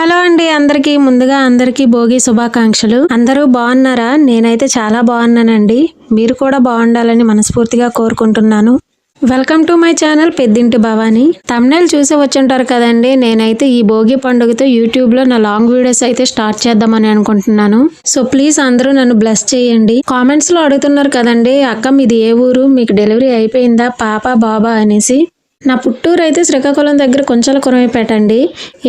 Hello అండి అందరికీ ముందుగా అందరికీ భోగి శుభాకాంక్షలు. అందరూ బాగున్నారా? నేనైతే చాలా బాగున్నానండి. మీరు కూడా బాగుండాలని మనస్ఫూర్తిగా కోరుకుంటున్నాను. వెల్కమ్ టు మై ఛానల్ పెద్దింటి భవాని. తమిళ చూసి వచ్చుంటారు కదండి నేనైతే ఈ భోగి పండుగతో యూట్యూబ్లో నా లాంగ్ వీడియోస్ అయితే స్టార్ట్ చేద్దామని అనుకుంటున్నాను. సో ప్లీజ్ అందరూ నన్ను బ్లెస్ చేయండి. కామెంట్స్లో అడుగుతున్నారు కదండి అక్క మీది ఏ ఊరు? మీకు డెలివరీ అయిపోయిందా? పాప బాబా అనేసి. నా పుట్టూరు అయితే శ్రీకాకుళం దగ్గర కొంచెల కురమిపేట అండి.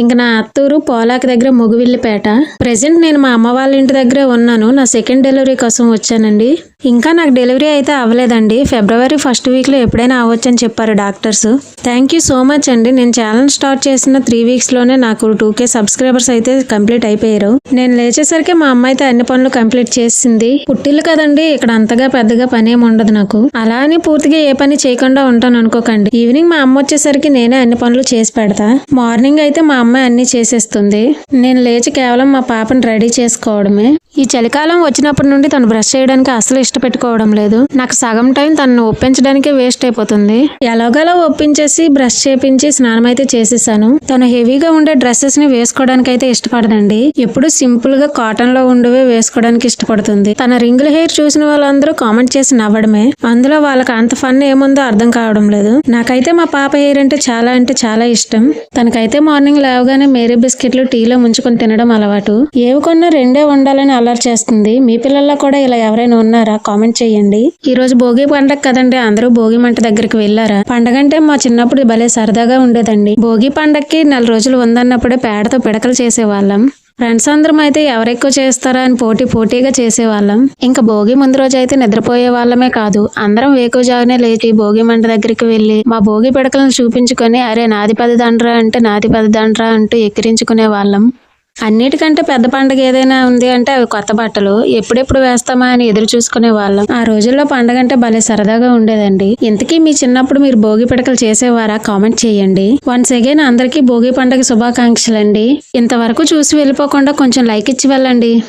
ఇంక నా అత్తూరు పోలాకి దగ్గర మొగువిల్లిపేట. ప్రెసెంట్ నేను మా అమ్మ వాళ్ళ ఇంటి దగ్గరే ఉన్నాను. నా సెకండ్ డెలివరీ కోసం వచ్చానండి. ఇంకా నాకు డెలివరీ అయితే అవ్వలేదండి. ఫిబ్రవరి ఫస్ట్ వీక్లో ఎప్పుడైనా అవ్వచ్చని చెప్పారు doctors. Thank you so much అండి. నేను ఛానల్ స్టార్ట్ చేసిన త్రీ వీక్స్లోనే నాకు టూ కే సబ్స్క్రైబర్స్ అయితే కంప్లీట్ అయిపోయారు. నేను లేచేసరికి మా అమ్మ అయితే అన్ని పనులు కంప్లీట్ చేసింది. పుట్టిల్లు కదండి ఇక్కడ అంతగా పెద్దగా పని ఏమి ఉండదు నాకు. అలా అని పూర్తిగా ఏ పని చేయకుండా ఉంటాను అనుకోకండి. ఈవినింగ్ మా అమ్మ వచ్చేసరికి నేనే అన్ని పనులు చేసి పెడతా. మార్నింగ్ అయితే మా అమ్మాయి అన్ని చేసేస్తుంది. నేను లేచి కేవలం మా పాపని రెడీ చేసుకోవడమే. ఈ చలికాలం వచ్చినప్పటి నుండి తను బ్రష్ చేయడానికి అసలు ఇష్టపెట్టుకోవడం లేదు. నాకు సగం టైం తనను ఒప్పించడానికే వేస్ట్ అయిపోతుంది. ఎలాగోలా ఒప్పించేసి బ్రష్ చేపించి స్నానం అయితే చేసేసాను. తను హెవీగా ఉండే డ్రెస్సెస్ని వేసుకోవడానికి అయితే ఇష్టపడదండి ఎప్పుడు సింపుల్గా కాటన్లో ఉండేవే వేసుకోవడానికి ఇష్టపడుతుంది. తన రింగుల హెయిర్ చూసిన వాళ్ళందరూ కామెంట్ చేసి నవ్వడమే. అందులో వాళ్ళకి అంత ఫన్ ఏముందో అర్థం కావడం లేదు. నాకైతే మా పాప హెయిర్ అంటే చాలా అంటే చాలా ఇష్టం. తనకైతే మార్నింగ్ లేవగానే మేరీ బిస్కెట్లు టీలో ముంచుకొని తినడం అలవాటు. ఏవి కొన్నా రెండే ఉండాలని అలర్ట్ చేస్తుంది. మీ పిల్లల్లో కూడా ఇలా ఎవరైనా ఉన్నారా? కామెంట్ చేయండి. ఈ రోజు భోగి పండగ కదండి. అందరూ భోగి మంట దగ్గరికి వెళ్ళారా? పండగ అంటే మా చిన్నప్పుడు భలే సరదాగా ఉండేదండి. భోగి పండగకి నెల రోజులు ఉందన్నప్పుడే పేడతో పిడకలు చేసేవాళ్ళం. ఫ్రెండ్స్ అందరం అయితే ఎవరెక్కువ చేస్తారా అని పోటీ పోటీగా చేసేవాళ్ళం. ఇంకా భోగి ముందు రోజు అయితే నిద్రపోయే వాళ్ళమే కాదు. అందరం వేకువజాగానే లేచి భోగి మంట దగ్గరికి వెళ్ళి మా భోగి పిడకలను చూపించుకొని అరే నాది పది దండ్రా అంటే నాది పది దండ్రా అంటూ ఎక్కిరించుకునే వాళ్ళం. అన్నిటికంటే పెద్ద పండగ ఏదైనా ఉంది అంటే అవి కొత్త బట్టలు. ఎప్పుడెప్పుడు వేస్తామా అని ఎదురు చూసుకునే వాళ్ళం. ఆ రోజుల్లో పండగ అంటే భలే సరదాగా ఉండేదండి. ఇంతకీ మీ చిన్నప్పుడు మీరు భోగి పిడకలు చేసేవారా? కామెంట్ చేయండి. వన్స్ అగైన్ అందరికీ భోగి పండగ శుభాకాంక్షలండి. ఇంతవరకు చూసి వెళ్ళిపోకుండా కొంచెం లైక్ ఇచ్చి వెళ్ళండి.